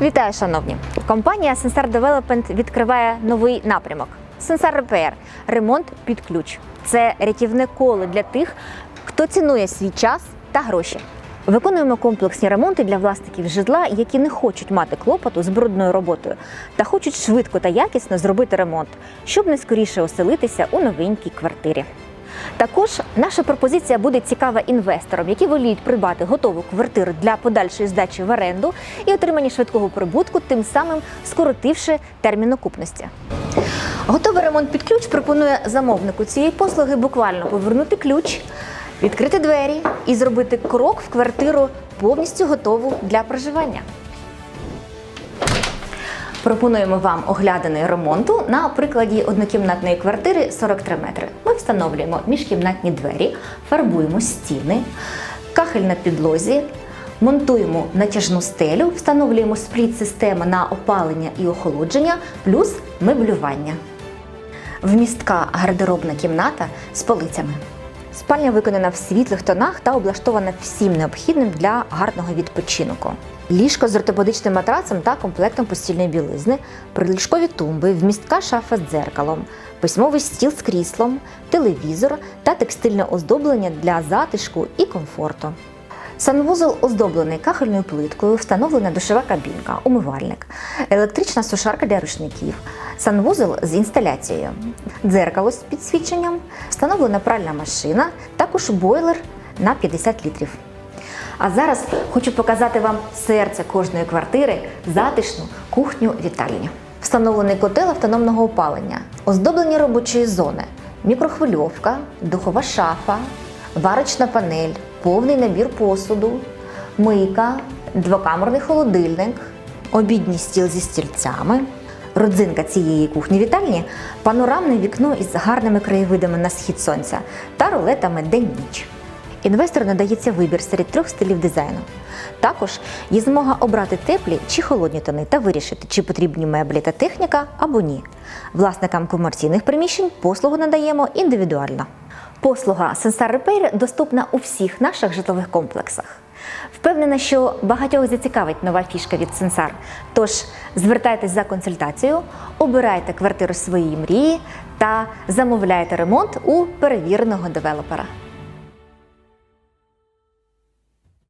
Вітаю, шановні! Компанія Sensar Development відкриває новий напрямок Sensar Repair – ремонт під ключ. Це рятівне коло для тих, хто цінує свій час та гроші. Виконуємо комплексні ремонти для власників житла, які не хочуть мати клопоту з брудною роботою та хочуть швидко та якісно зробити ремонт, щоб не скоріше оселитися у новенькій квартирі. Також наша пропозиція буде цікава інвесторам, які воліють придбати готову квартиру для подальшої здачі в оренду і отримання швидкого прибутку, тим самим скоротивши термін окупності. Готовий ремонт під ключ пропонує замовнику цієї послуги буквально повернути ключ, відкрити двері і зробити крок в квартиру повністю готову для проживання. Пропонуємо вам оглядини ремонту на прикладі однокімнатної квартири 43 метри. Ми встановлюємо міжкімнатні двері, фарбуємо стіни, кахель на підлозі, монтуємо натяжну стелю, встановлюємо спліт-системи на опалення і охолодження, плюс меблювання. Вмістка гардеробна кімната з полицями. Спальня виконана в світлих тонах та облаштована всім необхідним для гарного відпочинку. Ліжко з ортопедичним матрацем та комплектом постільної білизни, приліжкові тумби, вмістка шафа з дзеркалом, письмовий стіл з кріслом, телевізор та текстильне оздоблення для затишку і комфорту. Санвузол оздоблений кахельною плиткою, встановлена душова кабінка, умивальник, електрична сушарка для рушників, санвузол з інсталяцією, дзеркало з підсвіченням, встановлена пральна машина, також бойлер на 50 літрів. А зараз хочу показати вам серце кожної квартири затишну кухню вітальню. Встановлений котел автономного опалення, оздоблені робочої зони, мікрохвильовка, духова шафа, варочна панель, повний набір посуду, мийка, двокамерний холодильник, обідній стіл зі стільцями. Родзинка цієї кухні вітальні панорамне вікно із гарними краєвидами на схід сонця та рулетами день-ніч. Інвестору надається вибір серед трьох стилів дизайну. Також є змога обрати теплі чи холодні тони та вирішити, чи потрібні меблі та техніка або ні. Власникам комерційних приміщень послугу надаємо індивідуально. Послуга Sensar Repair доступна у всіх наших житлових комплексах. Впевнена, що багатьох зацікавить нова фішка від Сенсар. Тож звертайтесь за консультацією, обирайте квартиру своєї мрії та замовляйте ремонт у перевіреного девелопера.